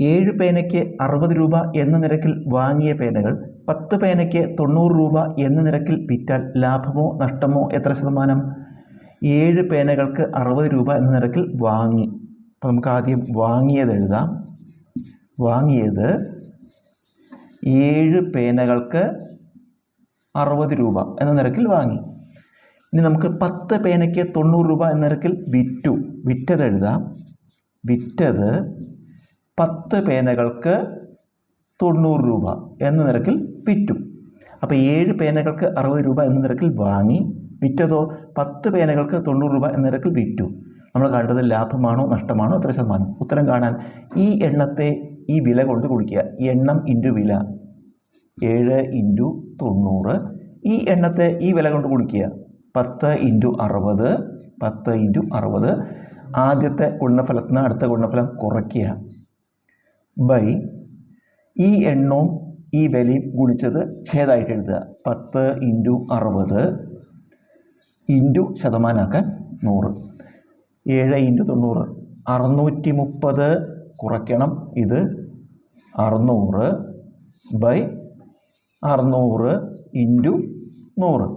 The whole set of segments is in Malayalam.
ഏഴ് പേനയ്ക്ക് അറുപത് രൂപ എന്ന നിരക്കിൽ വാങ്ങിയ പേനകൾ പത്ത് പേനയ്ക്ക് തൊണ്ണൂറ് രൂപ എന്ന നിരക്കിൽ വിറ്റാൽ ലാഭമോ നഷ്ടമോ എത്ര ശതമാനം? ഏഴ് പേനകൾക്ക് അറുപത് രൂപ എന്ന നിരക്കിൽ വാങ്ങി. അപ്പോൾ നമുക്ക് ആദ്യം വാങ്ങിയത് എഴുതാം. വാങ്ങിയത് ഏഴ് പേനകൾക്ക് അറുപത് രൂപ എന്ന നിരക്കിൽ വാങ്ങി. ഇനി നമുക്ക് പത്ത് പേനയ്ക്ക് തൊണ്ണൂറ് രൂപ എന്ന നിരക്കിൽ വിറ്റു. വിറ്റത് എഴുതാം. വിറ്റത് പത്ത് പേനകൾക്ക് തൊണ്ണൂറ് രൂപ എന്ന നിരക്കിൽ വിറ്റു. അപ്പോൾ ഏഴ് പേനകൾക്ക് അറുപത് രൂപ എന്ന നിരക്കിൽ വാങ്ങി വിറ്റതോ പത്ത് പേനകൾക്ക് തൊണ്ണൂറ് രൂപ എന്ന നിരക്കിൽ വിറ്റു. നമ്മൾ കണ്ടത് ലാഭമാണോ നഷ്ടമാണോ എത്ര ശതമാനം. ഉത്തരം കാണാൻ ഈ എണ്ണത്തെ ഈ വില കൊണ്ട് കുടിക്കുക എണ്ണം ഇന്റു വില. ഏഴ് ഇന്റു തൊണ്ണൂറ്. ഈ എണ്ണത്തെ ഈ വില കൊണ്ട് കുടിക്കുക പത്ത് ഇന്റു അറുപത്. പത്ത് ഇന്റു അറുപത്. ആദ്യത്തെ ഗുണഫലത്തിൽ നിന്ന് അടുത്ത ഗുണഫലം കുറയ്ക്കുക. ബൈ ഈ എണ്ണവും ഈ വിലയും ഗുണിച്ചത് ഛേദമായിട്ട് എഴുതുക. പത്ത് ഇന്റു അറുപത് ഇന്റു ശതമാനമാക്കാൻ നൂറ്. ഏഴ് ഇന്റു തൊണ്ണൂറ്. അറുന്നൂറ്റി മുപ്പത് കുറയ്ക്കണം ഇത്. അറുന്നൂറ് ബൈ അറുന്നൂറ് ഇന്റു നൂറ്.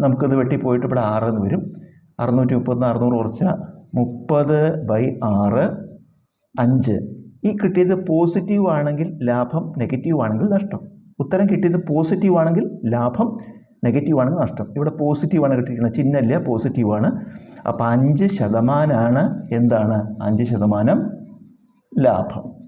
നമുക്കിത് വെട്ടിപ്പോയിട്ട് ഇവിടെ ആറ് എന്ന് വരും. അറുന്നൂറ്റി മുപ്പത്തിന് അറുന്നൂറ് കുറച്ചാൽ മുപ്പത് ബൈ ആറ് അഞ്ച്. ഈ കിട്ടിയത് പോസിറ്റീവ് ആണെങ്കിൽ ലാഭം നെഗറ്റീവ് ആണെങ്കിൽ നഷ്ടം. ഉത്തരം കിട്ടിയത് പോസിറ്റീവ് ആണെങ്കിൽ ലാഭം നെഗറ്റീവ് ആണെങ്കിൽ നഷ്ടം. ഇവിടെ പോസിറ്റീവ് ആണ് കിട്ടിയിരിക്കുന്നത്. ചിഹ്നമില്ല പോസിറ്റീവ് ആണ്. അപ്പോൾ അഞ്ച് ശതമാനമാണ് എന്താണ്? അഞ്ച് ശതമാനം ലാഭം.